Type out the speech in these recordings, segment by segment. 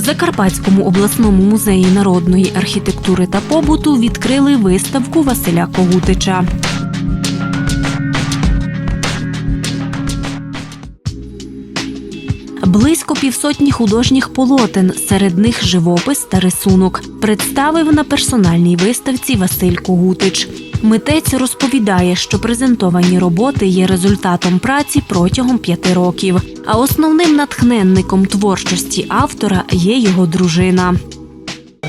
Закарпатському обласному музеї народної архітектури та побуту відкрили виставку Василя Когутича. Близько півсотні художніх полотен, серед них живопис та рисунок, представив на персональній виставці Василь Когутич. Митець розповідає, що презентовані роботи є результатом праці протягом п'яти років. А основним натхненником творчості автора є його дружина.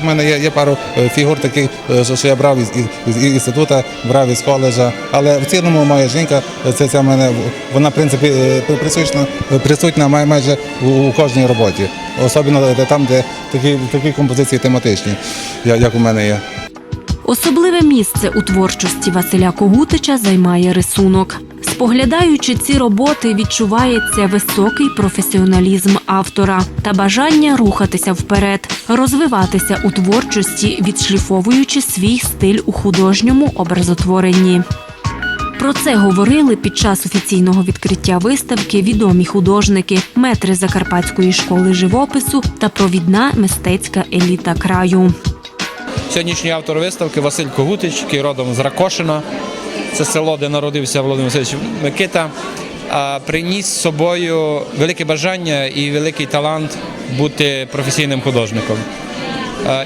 У мене є, є пару е, фігур таких, е, що, я брав із, із, із інституту, брав із коледжа. Але в цілому моя жінка, е, це, в мене, вона в принципі присутня, присутня май- майже у кожній роботі. Особливо там, де такі, такі композиції тематичні, як у мене є. Особливе місце у творчості Василя Когутича займає рисунок. Споглядаючи ці роботи, відчувається високий професіоналізм автора та бажання рухатися вперед, розвиватися у творчості, відшліфовуючи свій стиль у художньому образотворенні. Про це говорили під час офіційного відкриття виставки відомі художники, метри Закарпатської школи живопису та провідна мистецька еліта краю. Сьогоднішній автор виставки Василь Когутич, який родом з Ракошина. Це село, де народився Володимир Васильович Микита. Приніс з собою велике бажання і великий талант бути професійним художником.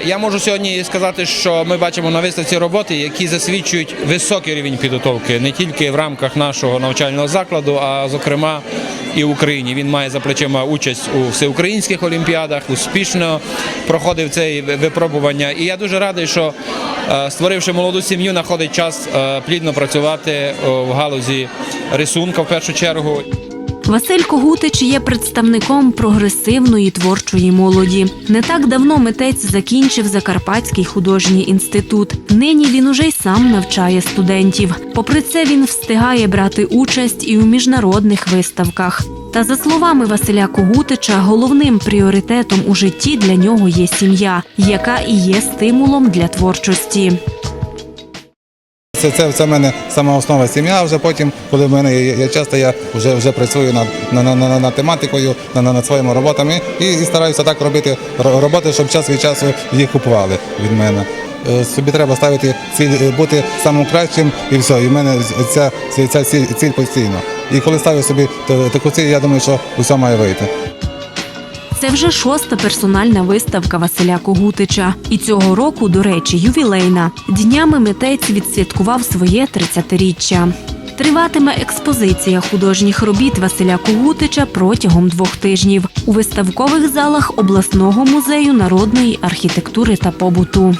Я можу сьогодні сказати, що ми бачимо на виставці роботи, які засвідчують високий рівень підготовки не тільки в рамках нашого навчального закладу, а зокрема і в Україні. Він має за плечима участь у всеукраїнських олімпіадах, успішно проходив це випробування. І я дуже радий, що створивши молоду сім'ю, знаходить час е, плідно працювати е, в галузі рисунка в першу чергу. Василь Когутич є представником прогресивної творчої молоді. Не так давно митець закінчив Закарпатський художній інститут. Нині він уже й сам навчає студентів. Попри це, він встигає брати участь і у міжнародних виставках. Та за словами Василя Когутича, головним пріоритетом у житті для нього є сім'я, яка і є стимулом для творчості. Це, це, це в мене сама основа сім'я. Вже потім, коли в мене є, є час, я вже, вже працюю над, на, на, на, тематикою, на, на, над своїми роботами і, і стараюся так робити роботи, щоб час від часу їх купували від мене. Е, Собі треба ставити ціль е, бути самим кращим і все. І в мене ця, ця, ця ціль постійно. І коли ставлю собі таку ціль, я думаю, що усе має вийти. Це вже шоста персональна виставка Василя Когутича. І цього року, до речі, ювілейна. Днями митець відсвяткував своє 30-річчя. Триватиме експозиція художніх робіт Василя Когутича протягом двох тижнів у виставкових залах обласного музею народної архітектури та побуту.